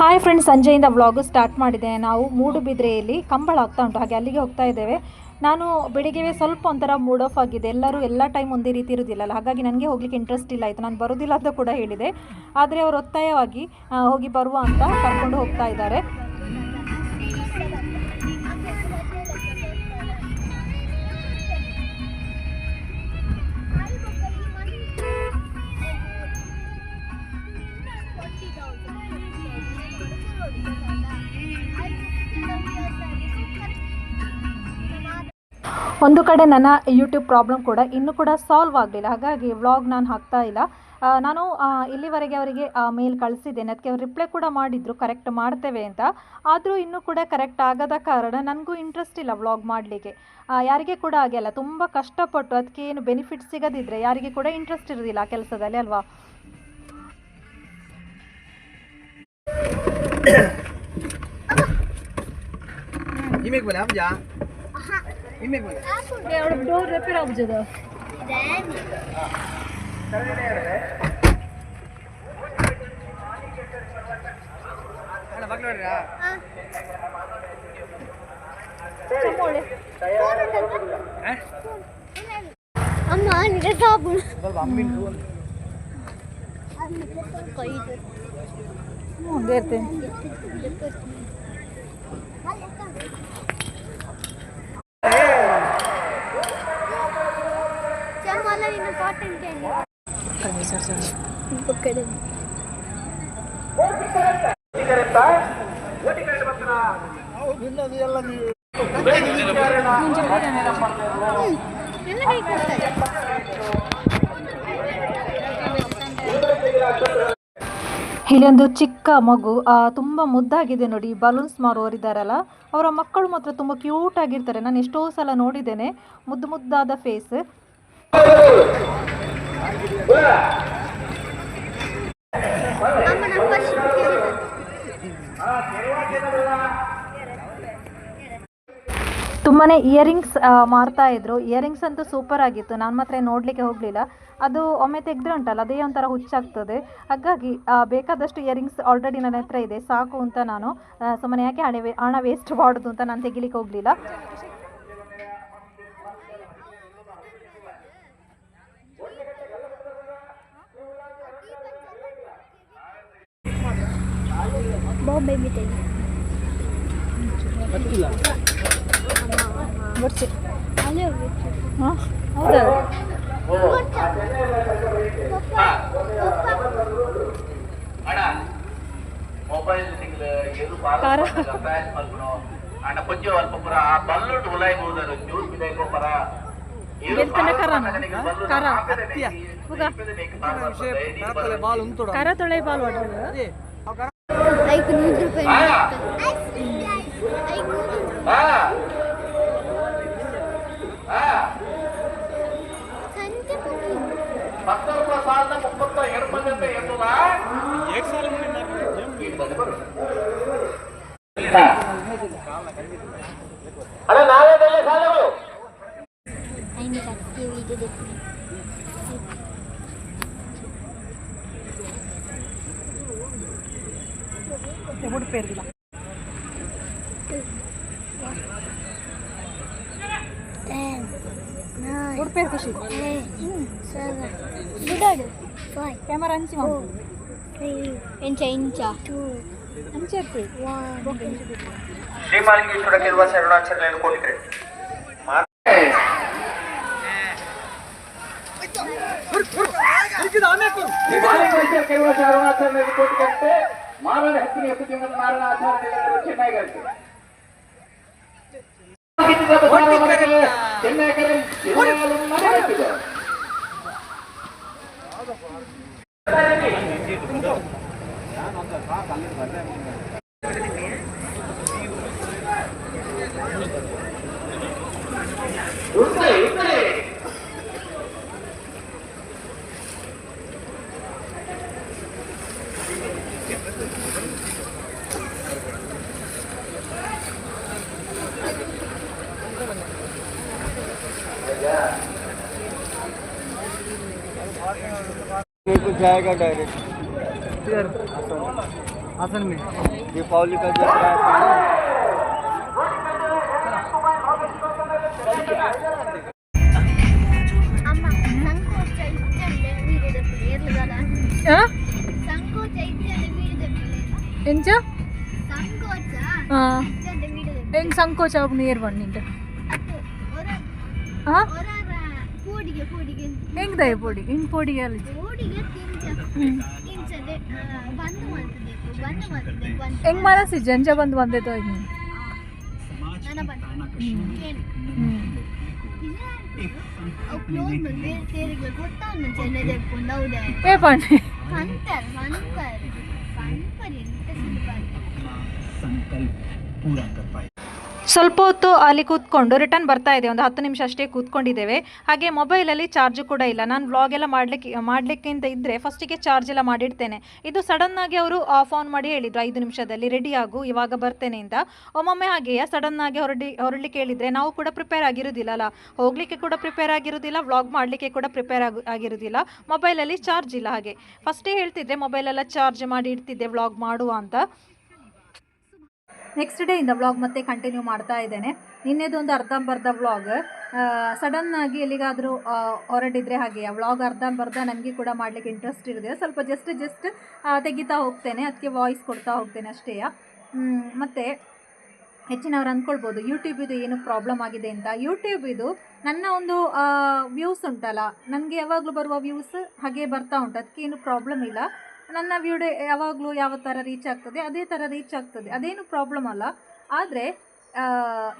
Hi friends ಸಂಜೆಯಿಂದ vlog start ಮಾಡಿದೆ. ನಾವು ಮೂಡುಬಿದ್ರೆಯಲ್ಲಿ ಕಂಬಳ ಆಗ್ತಾ ಉಂಟು. ಹಾಗೆ ಅಲ್ಲಿಗೆ ಹೋಗ್ತಾ ಇದ್ದೇವೆ. ನಾನು ಬೆಳಿಗ್ಗೆ ಸ್ವಲ್ಪ ಒಂಥರ ಮೂಡ್ ಆಫ್ ಆಗಿದೆ. ಎಲ್ಲರೂ ಎಲ್ಲ ಟೈಮ್ ಒಂದೇ ರೀತಿ ಇರೋದಿಲ್ಲಲ್ಲ. ಹಾಗಾಗಿ ನನಗೆ ಹೋಗ್ಲಿಕ್ಕೆ ಇಂಟ್ರೆಸ್ಟ್ ಇಲ್ಲ ಆಯಿತು. ನಾನು ಬರೋದಿಲ್ಲ ಅಂತ ಕೂಡ ಹೇಳಿದೆ. ಆದರೆ ಅವರು ಒತ್ತಾಯವಾಗಿ ಹೋಗಿ ಬರುವ ಅಂತ ಕರ್ಕೊಂಡು ಹೋಗ್ತಾ ಇದ್ದಾರೆ. ಒಂದು ಕಡೆ ನನ್ನ ಯೂಟ್ಯೂಬ್ ಪ್ರಾಬ್ಲಮ್ ಕೂಡ ಇನ್ನೂ ಕೂಡ ಸಾಲ್ವ್ ಆಗಲಿಲ್ಲ. ಹಾಗಾಗಿ ವ್ಲಾಗ್ ನಾನು ಹಾಕ್ತಾ ಇಲ್ಲ. ನಾನು ಇಲ್ಲಿವರೆಗೆ ಅವರಿಗೆ ಮೇಲ್ ಕಳಿಸಿದ್ದೇನೆ. ಅದಕ್ಕೆ ಅವ್ರು ರಿಪ್ಲೈ ಕೂಡ ಮಾಡಿದರು. ಕರೆಕ್ಟ್ ಮಾಡ್ತೇವೆ ಅಂತ. ಆದರೂ ಇನ್ನೂ ಕೂಡ ಕರೆಕ್ಟ್ ಆಗದ ಕಾರಣ ನನಗೂ ಇಂಟ್ರೆಸ್ಟ್ ಇಲ್ಲ ವ್ಲಾಗ್ ಮಾಡಲಿಕ್ಕೆ. ಯಾರಿಗೆ ಕೂಡ ಹಾಗೆ ಅಲ್ಲ. ತುಂಬ ಕಷ್ಟಪಟ್ಟು ಅದಕ್ಕೆ ಏನು ಬೆನಿಫಿಟ್ ಸಿಗದಿದ್ದರೆ ಯಾರಿಗೆ ಕೂಡ ಇಂಟ್ರೆಸ್ಟ್ ಇರೋದಿಲ್ಲ ಆ ಕೆಲಸದಲ್ಲಿ ಅಲ್ವಾ? Imik boleh apa ya? Imik boleh. Door repair ಆಗ್ಬೋದು Ada bakal ada. Eh? ಅಮ್ಮ ನಿಜ ಸಾಬು Kalau bambil tu. ಮುಂದೆ ಇರ್ತೇನೆ ಇಲ್ಲೊಂದು ಚಿಕ್ಕ ಮಗು ತುಂಬ ಮುದ್ದಾಗಿದೆ ನೋಡಿ. ಬಲೂನ್ಸ್ ಮಾರುವವರಿದ್ದಾರಲ್ಲ. ಅವರ ಮಕ್ಕಳು ಮಾತ್ರ ತುಂಬ ಕ್ಯೂಟ್ ಆಗಿರ್ತಾರೆ. ನಾನು ಎಷ್ಟೋ ಸಲ ನೋಡಿದ್ದೇನೆ. ಮುದ್ದು ಮುದ್ದಾದ ಫೇಸ್ ತುಂಬಾ ಇಯರಿಂಗ್ಸ್ ಮಾರ್ತಾ ಇದ್ರು. ಇಯರಿಂಗ್ಸ್ ಅಂತೂ ಸೂಪರ್ ಆಗಿತ್ತು. ನಾನು ಮಾತ್ರ ನೋಡಲಿಕ್ಕೆ ಹೋಗಲಿಲ್ಲ. ಅದು ಒಮ್ಮೆ ತೆಗೆದ್ರೆ ಉಂಟಲ್ಲ ಅದೇ ಒಂಥರ ಹುಚ್ಚಾಗ್ತದೆ. ಹಾಗಾಗಿ ಬೇಕಾದಷ್ಟು ಇಯರಿಂಗ್ಸ್ ಆಲ್ರೆಡಿ ನನ್ನ ಹತ್ರ ಇದೆ. ಸಾಕು ಅಂತ ನಾನು ಸುಮ್ಮನೆ ಯಾಕೆ ಹಣ ಹಣ ವೇಸ್ಟ್ ಮಾಡೋದು ಅಂತ ನಾನು ತೆಗಿಲಿಕ್ಕೆ ಹೋಗಲಿಲ್ಲ. ಪರ ಗೆಲ್ತನ ಕರನ? ಕರ. ಹೋಗ. Kata bal untuk ಕರ ತೊಳೆ ಬಾಲ್ ಹೊಡೆದು Jadi, ಐದು ನೂರು ರೂಪಾಯಿ ಸಂಜೆ ಖುಷಿ ಬಿಡೋಡು ಕ್ಯಾಮರಾ ಹಂಚಿ ಹೆಂಚ ಹೆಂಚ ಹಂಚಿ ಇರ್ತೀವಿ ಶ್ರೀಮಾಲಿಂಗೇಶ್ವರಕ್ಕಿರುವ ಶರಣಾಚರಣೆಯನ್ನು ಕೊಟ್ಟಿದ್ರೆ ಶ್ರೀಮಾಲಿಂಗೇಶ್ವರಕ್ಕಿರುವ ಶರಣಾಚರಣೆಯನ್ನು ಕೊಟ್ಟಿದ್ದಂತೆ మానవ హక్కుని యొక్క జీవన మారణ ఆచారం చెన్నై గారికి தென்னகரம் இருந்தாலும் जाएगा डायरेक्ट फिर असल में दीपावली का जल ಹೆಂಗ್ ಸಂಕೋಚ ನೀರ್ ಬಂದಿಂಟ ಹಾ ಒರಾರ ಪೂಡಿಗೆ ಪೂಡಿಗೆ ಹೆಂಗೆ ದಯ ಪೊಡಿ ಹಿಂಗೆ ಪೊಡಿಗೆ ಅಲ್ಲಿ ಪೂಡಿಗೆ ತಿಂಚ ತಿಂಚದೆ ಬಂದು ಮಾಡ್ತಿದ್ದೆಕು ಬಂದು ಮಾಡ್ತಿದ್ದೆಕು ಬಂದು ಹೆಂಗೆ ಮನಸ್ಸಿ ಜಂಜ ಬಂದು ಬಂದೈತೋ ಹಿಂಗೆ ನನ್ನ ಬಂದು ಏನು ಹ್ಞೂ ಅವು ಕ್ಲೋಸ್ ಮಾಡಿ ಸೇರಿಗೆ ಗೊತ್ತಾಗ ಚೆನ್ನೈ ತೆಕ್ಕೊಂಡು ಹೌದೇ ಏ ಪಣ್ಣೆ ಫಂತರ್ ಫಂತರ್ ಫಂಪರ್ ಎಂತ ಸುಲಭ ಸ್ವಲ್ಪ ಹೊತ್ತು ಅಲ್ಲಿ ಕೂತ್ಕೊಂಡು ರಿಟರ್ನ್ ಬರ್ತಾ ಇದೆ. ಒಂದು ಹತ್ತು ನಿಮಿಷ ಅಷ್ಟೇ ಕೂತ್ಕೊಂಡಿದ್ದೇವೆ. ಹಾಗೆ ಮೊಬೈಲಲ್ಲಿ ಚಾರ್ಜು ಕೂಡ ಇಲ್ಲ. ನಾನು ವ್ಲಾಗ್ ಎಲ್ಲ ಮಾಡಲಿಕ್ಕೆ ಮಾಡಲಿಕ್ಕಿಂತ ಇದ್ದರೆ ಫಸ್ಟಿಗೆ ಚಾರ್ಜ್ ಎಲ್ಲ ಮಾಡಿಡ್ತೇನೆ. ಇದು ಸಡನ್ನಾಗಿ ಅವರು ಆಫ್ ಆನ್ ಮಾಡಿ ಹೇಳಿದರು, ಐದು ನಿಮಿಷದಲ್ಲಿ ರೆಡಿ ಆಗು, ಇವಾಗ ಬರ್ತೇನೆ ಅಂತ. ಒಮ್ಮೊಮ್ಮೆ ಹಾಗೆಯೇ ಸಡನ್ನಾಗಿ ಹೊರಡಿ ಹೊರಡಲಿಕ್ಕೆ ಹೇಳಿದರೆ ನಾವು ಕೂಡ ಪ್ರಿಪೇರ್ ಆಗಿರೋದಿಲ್ಲ ಅಲ್ಲ ಹೋಗಲಿಕ್ಕೆ ಕೂಡ ಪ್ರಿಪೇರ್ ಆಗಿರೋದಿಲ್ಲ ವ್ಲಾಗ್ ಮಾಡಲಿಕ್ಕೆ ಕೂಡ ಪ್ರಿಪೇರ್ ಆಗಿ, ಆಗಿರೋದಿಲ್ಲ. ಮೊಬೈಲಲ್ಲಿ ಚಾರ್ಜ್ ಇಲ್ಲ ಹಾಗೆ. ಫಸ್ಟೇ ಹೇಳ್ತಿದ್ದೆ ಮೊಬೈಲೆಲ್ಲ ಚಾರ್ಜ್ ಮಾಡಿ ಇಡ್ತಿದ್ದೆ ವ್ಲಾಗ್ ಮಾಡುವ ಅಂತ. ನೆಕ್ಸ್ಟ್ ಡೇ ಇಂದ ವ್ಲಾಗ್ ಮತ್ತೆ ಕಂಟಿನ್ಯೂ ಮಾಡ್ತಾ ಇದ್ದೇನೆ. ನಿನ್ನೆದು ಒಂದು ಅರ್ಧಂಬರ್ಧ ವ್ಲಾಗ್ ಸಡನ್ನಾಗಿ ಎಲ್ಲಿಗಾದರೂ ಹೊರಟಿದ್ರೆ ಹಾಗೆ ಆ ವ್ಲಾಗ್ ಅರ್ಧಂಬರ್ಧ ನನಗೆ ಕೂಡ ಮಾಡಲಿಕ್ಕೆ ಇಂಟ್ರೆಸ್ಟ್ ಇರೋದಿಲ್ಲ. ಸ್ವಲ್ಪ ಜಸ್ಟ್ ಜಸ್ಟ್ ತೆಗಿತಾ ಹೋಗ್ತೇನೆ. ಅದಕ್ಕೆ ವಾಯ್ಸ್ ಕೊಡ್ತಾ ಹೋಗ್ತೇನೆ ಅಷ್ಟೇ ಮತ್ತು ಹೆಚ್ಚಿನವ್ರು ಅಂದ್ಕೊಳ್ಬೋದು ಯೂಟ್ಯೂಬ್ ಇದು ಏನು ಪ್ರಾಬ್ಲಮ್ ಆಗಿದೆ ಅಂತ. ಯೂಟ್ಯೂಬ್ ಇದು ನನ್ನ ಒಂದು ವ್ಯೂಸ್ ಉಂಟಲ್ಲ. ನನಗೆ ಯಾವಾಗಲೂ ಬರುವ ವ್ಯೂಸ್ ಹಾಗೆ ಬರ್ತಾ ಉಂಟು. ಅದಕ್ಕೆ ಏನು ಪ್ರಾಬ್ಲಮ್ ಇಲ್ಲ. ನನ್ನ ವಿಡಿಯೋ ಯಾವಾಗಲೂ ಯಾವ ಥರ ರೀಚ್ ಆಗ್ತದೆ, ಅದೇ ಥರ ರೀಚ್ ಆಗ್ತದೆ. ಅದೇನು ಪ್ರಾಬ್ಲಮ್ ಅಲ್ಲ. ಆದರೆ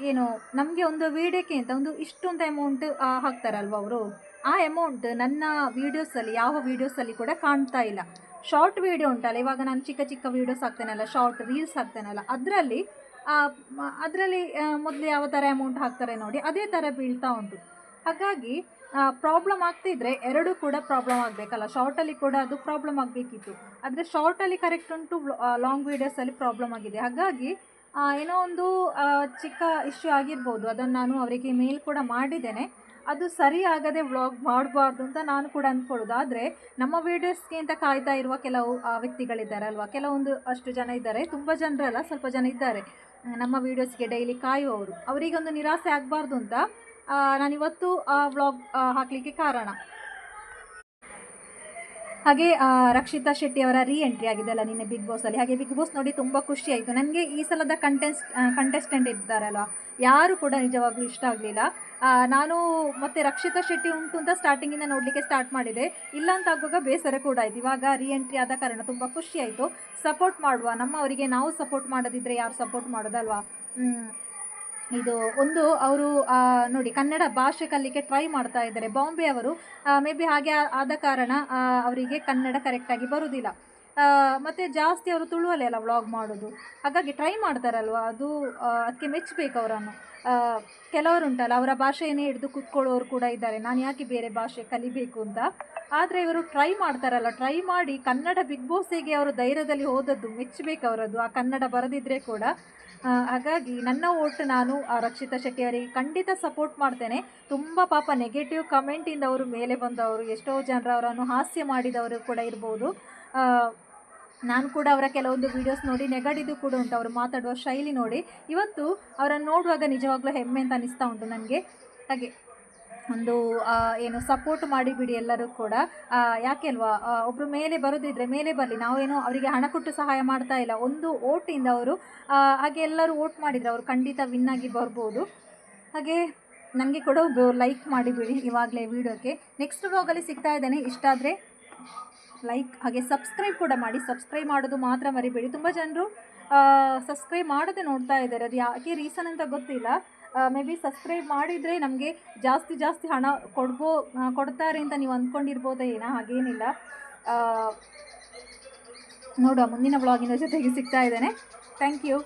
ಏನು, ನಮಗೆ ಒಂದು ವೀಡಿಯೋಕ್ಕೆ ಅಂತ, ಒಂದು ಇಷ್ಟೊಂದು ಅಮೌಂಟ್ ಹಾಕ್ತಾರಲ್ವ ಅವರು? ಆ ಅಮೌಂಟ್ ನನ್ನ ವೀಡಿಯೋಸಲ್ಲಿ ಯಾವ ವೀಡಿಯೋಸಲ್ಲಿ ಕೂಡ ಕಾಣ್ತಾ ಇಲ್ಲ. ಶಾರ್ಟ್ ವೀಡಿಯೋ ಉಂಟಲ್ಲ, ಇವಾಗ ನಾನು ಚಿಕ್ಕ ಚಿಕ್ಕ ವೀಡಿಯೋಸ್ ಹಾಕ್ತೇನಲ್ಲ ಶಾರ್ಟ್ ರೀಲ್ಸ್ ಹಾಕ್ತೇನಲ್ಲ, ಅದರಲ್ಲಿ ಅದರಲ್ಲಿ ಮೊದಲು ಯಾವ ಥರ ಅಮೌಂಟ್ ಹಾಕ್ತಾರೆ ನೋಡಿ, ಅದೇ ಥರ ಬೀಳ್ತಾ ಉಂಟು. ಹಾಗಾಗಿ ಪ್ರಾಬ್ಲಮ್ ಆಗ್ತಿದ್ರೆ ಎರಡೂ ಕೂಡ ಪ್ರಾಬ್ಲಮ್ ಆಗಬೇಕಲ್ಲ. ಶಾರ್ಟಲ್ಲಿ ಕೂಡ ಅದು ಪ್ರಾಬ್ಲಮ್ ಆಗಬೇಕಿತ್ತು. ಆದರೆ ಶಾರ್ಟಲ್ಲಿ ಕರೆಕ್ಟ್ ಉಂಟು ಲಾಂಗ್ ವೀಡಿಯೋಸಲ್ಲಿ ಪ್ರಾಬ್ಲಮ್ ಆಗಿದೆ. ಹಾಗಾಗಿ ಏನೋ ಒಂದು ಚಿಕ್ಕ ಇಶ್ಯೂ ಆಗಿರ್ಬೋದು. ಅದನ್ನು ನಾನು ಅವರಿಗೆ ಮೇಲ್ ಕೂಡ ಮಾಡಿದ್ದೇನೆ. ಅದು ಸರಿ ಆಗದೆ ವ್ಲಾಗ್ ಮಾಡಬಾರ್ದು ಅಂತ ನಾನು ಕೂಡ ಅಂದ್ಕೊಳ್ಳೋದು ಆದರೆ ನಮ್ಮ ವೀಡಿಯೋಸ್ಗೆ ಅಂತ ಕಾಯ್ತಾ ಇರುವ ಕೆಲವು ವ್ಯಕ್ತಿಗಳಿದ್ದಾರೆ ಅಲ್ವಾ? ಕೆಲವೊಂದು ಅಷ್ಟು ಜನ ಇದ್ದಾರೆ. ತುಂಬ ಜನರಲ್ಲ, ಸ್ವಲ್ಪ ಜನ ಇದ್ದಾರೆ. ನಮ್ಮ ವೀಡಿಯೋಸ್ಗೆ ಡೈಲಿ ಕಾಯುವವರು. ಅವರಿಗೊಂದು ನಿರಾಸೆ ಆಗಬಾರ್ದು ಅಂತ ನಾನಿವತ್ತು ವ್ಲಾಗ್ ಹಾಕಲಿಕ್ಕೆ ಕಾರಣ. ಹಾಗೆ ರಕ್ಷಿತಾ ಶೆಟ್ಟಿ ಅವರ ರೀ ಎಂಟ್ರಿ ಆಗಿದೆಲ್ಲ ನಿನ್ನೆ ಬಿಗ್ ಬಾಸಲ್ಲಿ ಹಾಗೆ ಬಿಗ್ ಬಾಸ್ ನೋಡಿ ತುಂಬ ಖುಷಿ ಆಯಿತು. ನನಗೆ ಈ ಸಲದ ಕಂಟೆಸ್ಟ್ ಕಂಟೆಸ್ಟೆಂಟ್ ಇದ್ದಾರಲ್ಲ ಯಾರು ಕೂಡ ನಿಜವಾಗ್ಲೂ ಇಷ್ಟ ಆಗಲಿಲ್ಲ. ನಾನು ಮತ್ತೆ ರಕ್ಷಿತಾ ಶೆಟ್ಟಿ ಉಂಟು ಅಂತ ಸ್ಟಾರ್ಟಿಂಗಿಂದ ನೋಡಲಿಕ್ಕೆ ಸ್ಟಾರ್ಟ್ ಮಾಡಿದೆ. ಇಲ್ಲ ಅಂತ ಆಗುವಾಗ ಬೇಸರ ಕೂಡ ಆಯಿತು. ಇವಾಗ ರೀ ಎಂಟ್ರಿ ಆದ ಕಾರಣ ತುಂಬ ಖುಷಿ ಆಯಿತು. ಸಪೋರ್ಟ್ ಮಾಡುವ. ನಮ್ಮ ಅವರಿಗೆ ನಾವು ಸಪೋರ್ಟ್ ಮಾಡೋದಿದ್ರೆ ಯಾರು ಸಪೋರ್ಟ್ ಮಾಡೋದಲ್ವಾ. ಇದು ಒಂದು ಅವರು ನೋಡಿ, ಕನ್ನಡ ಭಾಷೆ ಕಲಿಕೆ ಟ್ರೈ ಮಾಡ್ತಾ ಇದ್ದಾರೆ. ಬಾಂಬೆ ಅವರು ಮೇ ಬಿ ಹಾಗೆ ಆದ ಕಾರಣ ಅವರಿಗೆ ಕನ್ನಡ ಕರೆಕ್ಟಾಗಿ ಬರುವುದಿಲ್ಲ ಮತ್ತೆ ಜಾಸ್ತಿ ಅವರು ತುಳುವಲ್ಲೇ ಅಲ್ಲ ವ್ಲಾಗ್ ಮಾಡೋದು. ಹಾಗಾಗಿ ಟ್ರೈ ಮಾಡ್ತಾರಲ್ವ? ಅದು ಅದಕ್ಕೆ ಮೆಚ್ಚಬೇಕು ಅವರನ್ನು. ಕೆಲವರು ಉಂಟಲ್ಲ, ಅವರ ಭಾಷೆಯನ್ನೇ ಹಿಡಿದು ಕೂತ್ಕೊಳ್ಳೋರು ಕೂಡ ಇದ್ದಾರೆ. ನಾನು ಯಾಕೆ ಬೇರೆ ಭಾಷೆ ಕಲಿಬೇಕು ಅಂತ? ಆದರೆ ಇವರು ಟ್ರೈ ಮಾಡ್ತಾರಲ್ಲ ಟ್ರೈ ಮಾಡಿ ಕನ್ನಡ ಬಿಗ್ ಬಾಸಿಗೆ ಅವರು ಧೈರ್ಯದಲ್ಲಿ ಹೋದದ್ದು ಮೆಚ್ಚಬೇಕು ಅವರದ್ದು, ಆ ಕನ್ನಡ ಬರದಿದ್ದರೆ ಕೂಡ. ಹಾಗಾಗಿ ನನ್ನ ಓಟ್ ನಾನು, ಆ, ರಕ್ಷಿತಾ ಶೆಟ್ಟಿ ಅವರಿಗೆ ಖಂಡಿತ ಸಪೋರ್ಟ್ ಮಾಡ್ತೇನೆ. ತುಂಬ ಪಾಪ ನೆಗೆಟಿವ್ ಕಮೆಂಟಿಂದ ಅವರು ಮೇಲೆ ಬಂದವರು, ಎಷ್ಟೋ ಜನರು ಅವರನ್ನು ಹಾಸ್ಯ ಮಾಡಿದವರು ಕೂಡ ಇರ್ಬೋದು. ನಾನು ಕೂಡ ಅವರ ಕೆಲವೊಂದು ವೀಡಿಯೋಸ್ ನೋಡಿ ನೆಗಡಿದು ಕೂಡ ಉಂಟು. ಅವರು ಮಾತಾಡುವ ಶೈಲಿ ನೋಡಿ. ಇವತ್ತು ಅವರನ್ನು ನೋಡುವಾಗ ನಿಜವಾಗ್ಲೂ ಹೆಮ್ಮೆ ಅಂತ ಅನಿಸ್ತಾ ಉಂಟು ನನಗೆ. ಹಾಗೆ ಒಂದು ಏನು ಸಪೋರ್ಟ್ ಮಾಡಿಬಿಡಿ ಎಲ್ಲರೂ ಕೂಡ. ಯಾಕೆ ಅಲ್ವಾ? ಒಬ್ಬರು ಮೇಲೆ ಬರೋದಿದ್ರೆ ಮೇಲೆ ಬರಲಿ. ನಾವೇನೋ ಅವರಿಗೆ ಹಣ ಕೊಟ್ಟು ಸಹಾಯ ಮಾಡ್ತಾ ಇಲ್ಲ. ಒಂದು ಓಟಿಂದ ಅವರು ಹಾಗೆ ಎಲ್ಲರೂ ಓಟ್ ಮಾಡಿದರೆ ಅವರು ಖಂಡಿತ ವಿನ್ ಬರ್ಬೋದು. ಹಾಗೆ ನನಗೆ ಕೂಡ ಲೈಕ್ ಮಾಡಿಬಿಡಿ ಇವಾಗಲೇ ವೀಡಿಯೋಕ್ಕೆ ನೆಕ್ಸ್ಟ್ ವ್ಲಾಗಲ್ಲಿ ಸಿಗ್ತಾ ಇದ್ದೇನೆ. ಇಷ್ಟ ಆದರೆ ಲೈಕ್ ಹಾಗೆ ಸಬ್ಸ್ಕ್ರೈಬ್ ಕೂಡ ಮಾಡಿ. ಸಬ್ಸ್ಕ್ರೈಬ್ ಮಾಡೋದು ಮಾತ್ರ ಮರಿಬೇಡಿ. ತುಂಬ ಜನರು ಸಬ್ಸ್ಕ್ರೈಬ್ ಮಾಡದೆ ನೋಡ್ತಾ ಇದ್ದಾರೆ. ಅದು ಯಾಕೆ ರೀಸನ್ ಅಂತ ಗೊತ್ತಿಲ್ಲ. ಮೇ ಬಿ ಸಬ್ಸ್ಕ್ರೈಬ್ ಮಾಡಿದರೆ ನಮಗೆ ಜಾಸ್ತಿ ಜಾಸ್ತಿ ಹಣ ಕೊಡ್ಬೋ ಕೊಡ್ತಾರೆ ಅಂತ ನೀವು ಅಂದ್ಕೊಂಡಿರ್ಬೋದೇ ಏನೋ, ಹಾಗೇನಿಲ್ಲ. ನೋಡುವ, ಮುಂದಿನ ಬ್ಲಾಗಿನ ಜೊತೆಗೆ ಸಿಗ್ತಾ ಇದ್ದೇನೆ. Thank you